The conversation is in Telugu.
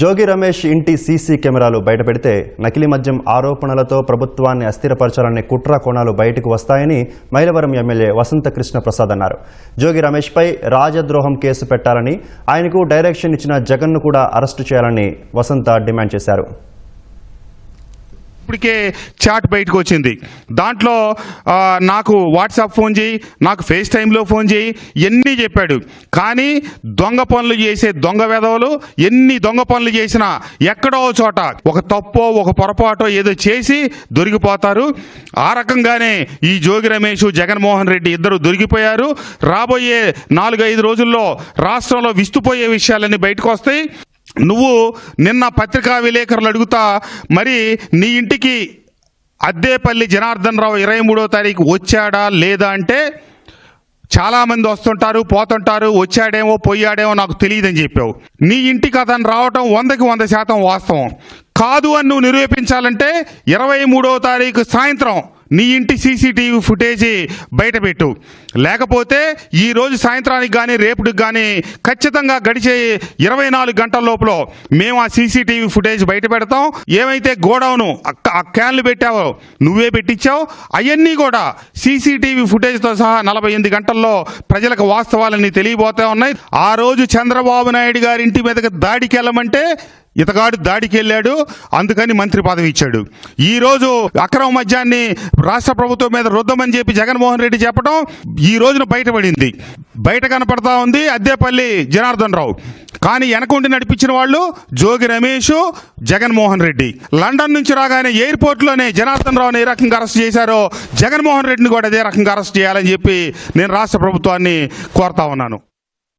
జోగి రమేష్ ఇంటి సీసీ కెమెరాలు బయటపెడితే నకిలీ మద్యం ఆరోపణలతో ప్రభుత్వాన్ని అస్థిరపరచాలనే కుట్ర కోణాలు బయటకు వస్తాయని మైలవరం ఎమ్మెల్యే వసంత కృష్ణ ప్రసాద్ అన్నారు. జోగి రమేష్పై రాజద్రోహం కేసు పెట్టాలని ఆయనకు డైరెక్షన్ ఇచ్చిన జగన్ను కూడా అరెస్టు చేయాలని వసంత డిమాండ్ చేశారు. ఇప్పటికే చాట్ బయటకు వచ్చింది. దాంట్లో నాకు వాట్సాప్ ఫోన్ చేయి నాకు ఫేస్ టైంలో ఫోన్ చేయి ఎన్ని చెప్పాడు. కానీ దొంగ పనులు చేసే దొంగ వెధవలు ఎన్ని దొంగ పనులు చేసినా ఎక్కడో చోట ఒక తప్పో ఒక పొరపాటో ఏదో చేసి దొరికిపోతారు. ఆ రకంగానే ఈ జోగి రమేష్ జగన్మోహన్ రెడ్డి ఇద్దరు దొరికిపోయారు. రాబోయే నాలుగైదు రోజుల్లో రాష్ట్రంలో విస్తుపోయే విషయాలన్నీ బయటకు వస్తాయి. నువ్వు నిన్న పత్రికా విలేకరులు అడుగుతా మరి నీ ఇంటికి అద్దేపల్లి జనార్దన్ రావు ఇరవై మూడో తారీఖు వచ్చాడా లేదా అంటే చాలామంది వస్తుంటారు పోతుంటారు వచ్చాడేమో పోయాడేమో నాకు తెలియదని చెప్పావు. నీ ఇంటికి అతను రావటం వందకి వంద శాతం వాస్తవం. కాదు అని నువ్వు నిరూపించాలంటే ఇరవై మూడో తారీఖు సాయంత్రం నీ ఇంటి సీసీటీవీ ఫుటేజీ బయటపెట్టు లేకపోతే ఈ రోజు సాయంత్రానికి కానీ రేపుకి కానీ ఖచ్చితంగా గడిచే ఇరవై నాలుగు గంటల లోపల మేము ఆ సీసీటీవీ ఫుటేజ్ బయట పెడతాం. ఏమైతే గోడౌను ఆ క్యాన్లు పెట్టావో నువ్వే పెట్టించావు. అవన్నీ కూడా సీసీటీవీ ఫుటేజ్తో సహా నలభై ఎనిమిది గంటల్లో ప్రజలకు వాస్తవాలన్నీ తెలియబోతా ఉన్నాయి. ఆ రోజు చంద్రబాబు నాయుడు గారి ఇంటి మీదకి దాడికి వెళ్ళమంటే ఇతగాడు దాడికి వెళ్ళాడు అందుకని మంత్రి పదవి ఇచ్చాడు. ఈ రోజు అక్రమ మద్యాన్ని రాష్ట్ర ప్రభుత్వం మీద రుద్దమని చెప్పి జగన్మోహన్ రెడ్డి చెప్పడం ఈ రోజున బయటపడింది. బయట కనపడతా ఉంది అద్దేపల్లి జనార్దన్ రావు కానీ వెనకుండి నడిపించిన వాళ్ళు జోగి రమేష్ జగన్మోహన్ రెడ్డి. లండన్ నుంచి రాగానే ఎయిర్పోర్ట్లోనే జనార్దన్ రావుని ఏ రకంగా అరెస్ట్ చేశారో జగన్మోహన్ రెడ్డిని కూడా అదే రకంగా అరెస్ట్ చేయాలని చెప్పి నేను రాష్ట్ర ప్రభుత్వాన్ని కోరుతా ఉన్నాను.